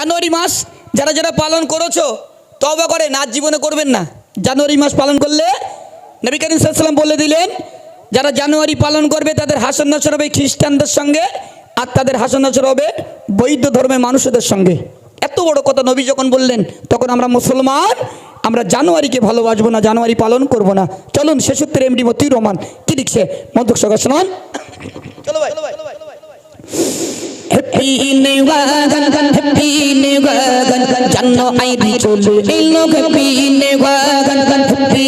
জানুয়ারি মাস যারা যারা পালন করেছ তবা করে, নাচ জীবনে করবেন না। জানুয়ারি মাস পালন করলে নবী করিম সাল্লাম বলে দিলেন, যারা জানুয়ারি পালন করবে তাদের হাসন নাচর হবে খ্রিস্টানদের সঙ্গে, আর তাদের হাসন নাচর হবে বৈধ ধর্মের মানুষদের সঙ্গে। এত বড় কথা নবী যখন বললেন, তখন আমরা মুসলমান, আমরা জানুয়ারিকে ভালোবাসবো না, জানুয়ারি পালন করব না। চলুন শেষোত্তর এমডি মতি রহমান, কি লিখছে? মন্তক সকাল শোনান। চলো ভাই। Happy new year happy new year জানো আইডি চলে এলো পিনে নিউ ইয়ার হ্যাপি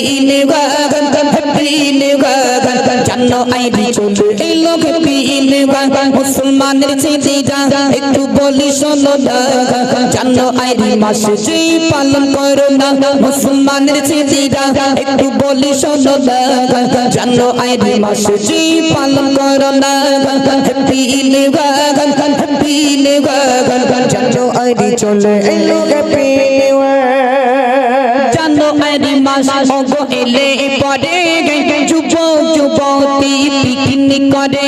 জানো আইডি চলে এলো হ্যাপি মুসলমানের চিঠিটা একটু বলি শোনো জানো আইডি মাসে যে পালন করো না, মুসলমানের চিঠিটা একটু বলি শোনো জানো আইডি মাসে যে পালন করো না নিউ ইয়ার জানো আইডি চলে, এলো হ্যাপি নিউ জানো আইডি মাস ওগো এলে পরে পিকনিক করে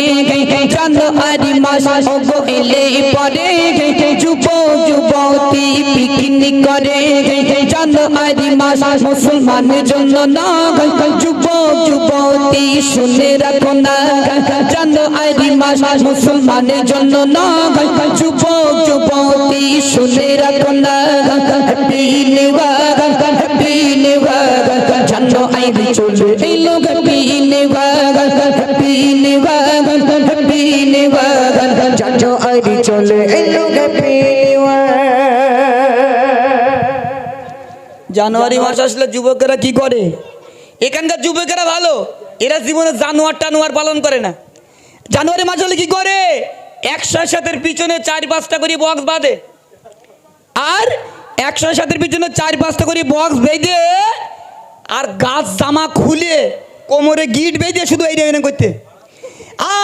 জানো আইডি মাস ওগো এলে পরে যুবক যুবতী পিকনিক করে জানো আইডি মাস মুসলমানের জন্য না যুবক যুবতী শুনে রাখো না। জানো আইডি মাস মুসলমানের জন্য না যুবক যুবতী শুনে রাখো না। জানুয়ারি মাস আসলে যুবকেরা কি করে? এখানকার যুবকেরা ভালো এরা জীবনে জানুয়ার টানুয়ার পালন করে না। জানুয়ারি মাস হলে কি করে? একশো সাতের পিছনে চার পাঁচটা করে বক্স বাঁধে। আর একশো সাতের পিছনে চার পাঁচটা করে বক্স বেঁধে আর গাছ জামা খুলে কোমরে গিট বেঁধে শুধু এই এনে করতে।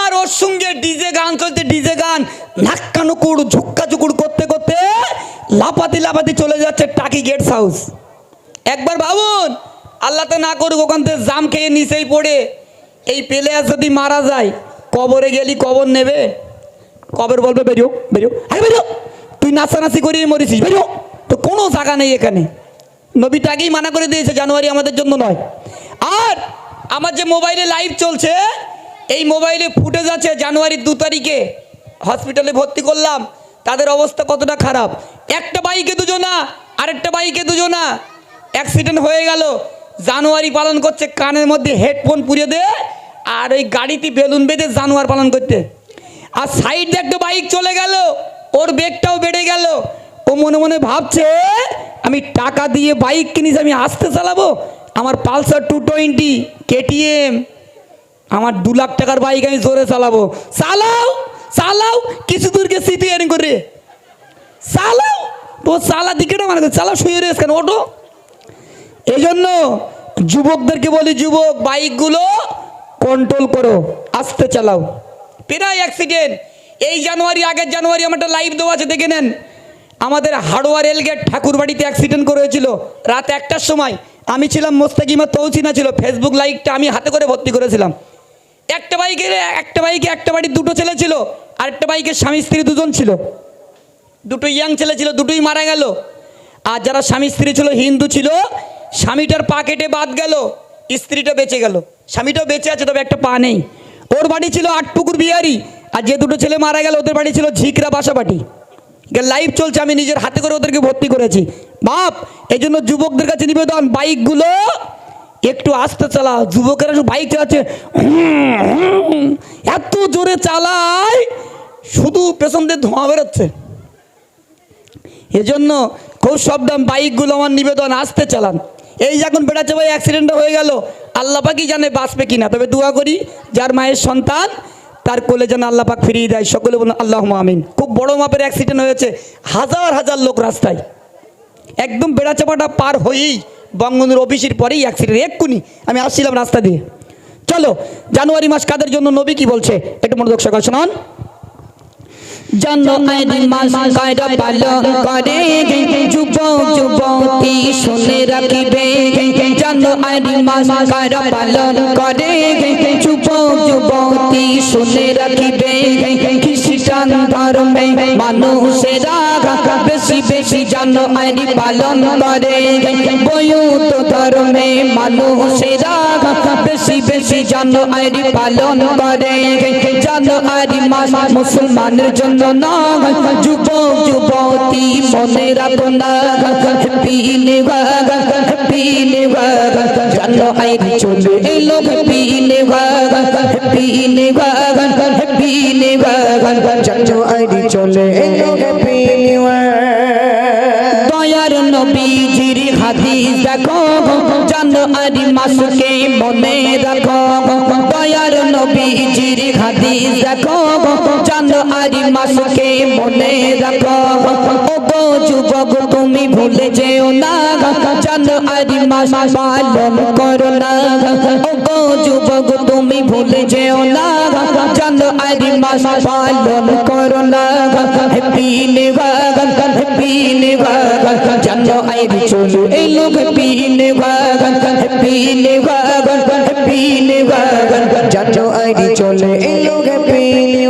আর ওর সঙ্গে ডিজে গান চলছে ডিজে গান। ধাক্কা নুকুড় ঝুক্কা চুকুড় করতে করতে লাপাতি লাপাতি চলে যাচ্ছে টাকি গেটস হাউস। একবার ভাবুন আল্লাহ তো না করুক, ওখান থেকে জাম খেয়ে নিচেই পড়ে। এই প্লেয়ার যদি মারা যায়, কবরে গেলি, কবর নেবে? কবর বলবে বেরিও বেরিও আরে বেরিও তুই নাচানাচি করিয়ে মরেছিস বেরিও তো কোনো জায়গা নেই এখানে। নবীটা আগেই মানা করে দিয়েছে, জানুয়ারি আমাদের জন্য নয়। আর আমার যে মোবাইলে লাইভ চলছে, এই মোবাইলে ফুটেজ আছে জানুয়ারির দু তারিখে। হসপিটালে ভর্তি করলাম, তাদের অবস্থা কতটা খারাপ? একটা বাইকে দুজনা, আরেকটা বাইকে দুজনা। অ্যাক্সিডেন্ট হয়ে গেল। জানুয়ারি পালন করছে, কানের মধ্যে হেডফোন পুড়ে দে, আর ওই গাড়িতে বেলুন বেঁধে জানুয়ার পালন করতে। আর সাইড দিয়ে একটা বাইক চলে গেল, ওর বেগটাও বেড়ে গেল। ও মনে মনে ভাবছে, আমি টাকা দিয়ে বাইক কিনিস, আমি আসতে চালাবো? আমার পালসার টু টোয়েন্টি কেটিএম আমার দু লাখ টাকার বাইক আমি জোরে চালাবো। চালাও চালাও, কিছু দূরকে স্মৃতি এরিং করে চালাও তো চালা দিকে মানে চালাও, শুয়ে রয়েছে কেন? ওটো এই জন্য যুবকদেরকে বলি, যুবক, বাইকগুলো কন্ট্রোল করো, আস্তে চালাও। প্রায় অ্যাক্সিডেন্ট এই জানুয়ারি, আগের জানুয়ারি আমার একটা লাইভ দেওয়া আছে, দেখে নেন। আমাদের হাড়োয়া রেলগেট ঠাকুরবাড়িতে অ্যাক্সিডেন্ট করে হয়েছিল রাত একটার সময়। আমি ছিলাম মোস্তাকিমা তৌসিনা ছিল। ফেসবুক লাইভটা আমি হাতে করে ভর্তি করেছিলাম। একটা বাইকে একটা বাইকে, একটা বাড়ির দুটো ছেলে ছিল আরেকটা বাইকের স্বামী, স্ত্রী দুজন ছিল। দুটো ইয়াং ছেলে ছিল, দুটোই মারা গেল। আর যারা স্বামী, স্ত্রী ছিল, হিন্দু ছিল স্বামীটার পা কেটে বাদ গেল, স্ত্রীটা বেঁচে গেল। স্বামীটাও বেঁচে আছে, তবে একটা পা নেই। ওর বাড়ি ছিল আটপুকুর বিহারি, আর যে দুটো ছেলে মারা গেল, ওদের বাড়ি ছিল ঝিকরা বাসাবাটি। লাইভ চলছে, আমি নিজের হাতে করে ওদেরকে ভর্তি করেছি। বাপ, এই জন্য যুবকদের কাছে নিবেদন, বাইকগুলো একটু আস্তে চালা যুবকেরা বাইক চালাচ্ছে এত জোরে চালায়, শুধু পেছন দিয়ে ধোঁয়া বেরোচ্ছে। এজন্য খুব সাবধান, বাইকগুলো আমার নিবেদন, আসতে চালান। এই যখন বেড়াচ্ছে ভাই অ্যাক্সিডেন্ট হয়ে গেল। আল্লাহ পাকই জানে, বাঁচবে কিনা? তবে দোয়া করি, যার মায়ের সন্তান, তার কোলে যেন আল্লাহ পাক ফিরিয়ে দেয়। সকলে বলুন আল্লাহ আমিন। খুব বড় মাপের অ্যাক্সিডেন্ট হয়েছে, হাজার হাজার লোক রাস্তায়। একদম বেড়াচাপাটা পার হয়েই বঙ্গবন্ধুর অফিসের পরেই অ্যাক্সিডেন্ট এক্ষুনি। আমি আসছিলাম রাস্তা দিয়ে। চলো, জানুয়ারি মাস কাদের জন্য নবী কি বলছে? একটু মনোযোগ সকাল শোনান। জানো আইডি মাস কায়দা পালন করে। যুবক যুবতী শুনে রাখিবে। জানো আইডি মাস কায়দা পালন করে। যুবক যুবতী শুনে রাখিবে। খ্রিস্টান ধর্মে মানুষেরা বেশি বেশি জানো আইনি পালন করে। বয়ুত ধর্মে মানুষেরা বেশি বেশি জানো আইনি পালন করে। জানো আইনি মাস মুসলমানের জন্য না যুবক যুবতী মনে রাখো না। হ্যাপি নিভাগ হ্যাপি নিভাগ জানো আইনি চলে এলো, হ্যাপি নিভাগ হ্যাপি নিভাগ হ্যাপি নিভাগ জানো আইনি চলে এলো, হ্যাপি জানুয়ারি মাসকে মনে রাখো। দয়ার নবীজির হাদিস দেখো। জানুয়ারি মাসকে মনে রাখো। ও গো যুবক, তুমি ভুলে যেও না। জানুয়ারি মাস পালন করো না। ও গো যুবক, তুমি ভুলে যেও না। জানুয়ারি মাস পালন করো না। হ্যাপি নিভাগ হ্যাপি নিভাগ জানো আইরি চলো এই লোক হ্যাপি নিভাগ হ্যাপি বাগান পিলে বাগান জানো আইডি চলে এলো গে পিলে